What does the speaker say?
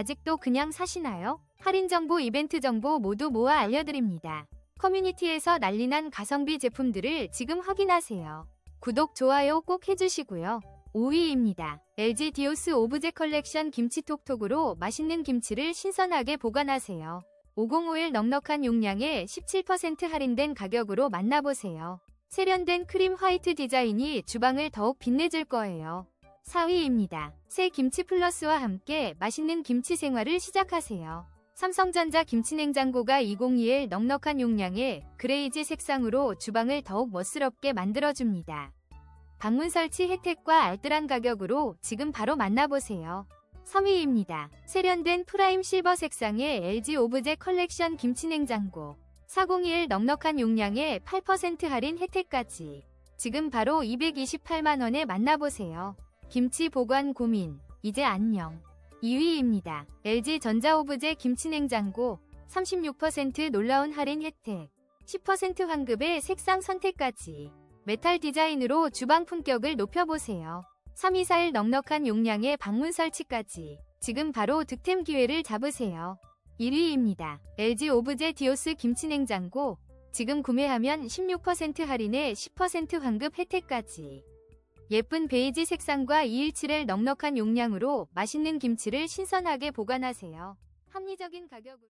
아직도 그냥 사시나요? 할인 정보, 이벤트 정보 모두 모아 알려드립니다. 커뮤니티에서 난리난 가성비 제품들을 지금 확인하세요. 구독, 좋아요 꼭 해주시고요. 5위입니다. LG 디오스 오브제 컬렉션 김치톡톡으로 맛있는 김치를 신선하게 보관하세요. 505일 넉넉한 용량에 17% 할인된 가격으로 만나보세요. 세련된 크림 화이트 디자인이 주방을 더욱 빛내줄 거예요. 4위입니다. 새 김치 플러스와 함께 맛있는 김치 생활을 시작하세요. 삼성전자 김치냉장고가 2021 넉넉한 용량의 그레이지 색상으로 주방을 더욱 멋스럽게 만들어줍니다. 방문 설치 혜택과 알뜰한 가격으로 지금 바로 만나보세요. 3위입니다. 세련된 프라임 실버 색상의 LG 오브제 컬렉션 김치냉장고. 401 넉넉한 용량에 8% 할인 혜택까지. 지금 바로 228만원에 만나보세요. 김치 보관 고민. 이제 안녕. 2위입니다. LG 전자 오브제 김치냉장고. 36% 놀라운 할인 혜택. 10% 환급의 색상 선택까지. 메탈 디자인으로 주방 품격을 높여보세요. 324일 넉넉한 용량의 방문 설치까지. 지금 바로 득템 기회를 잡으세요. 1위입니다. LG 오브제 디오스 김치냉장고. 지금 구매하면 16% 할인에 10% 환급 혜택까지. 예쁜 베이지 색상과 217의 넉넉한 용량으로 맛있는 김치를 신선하게 보관하세요. 합리적인 가격으로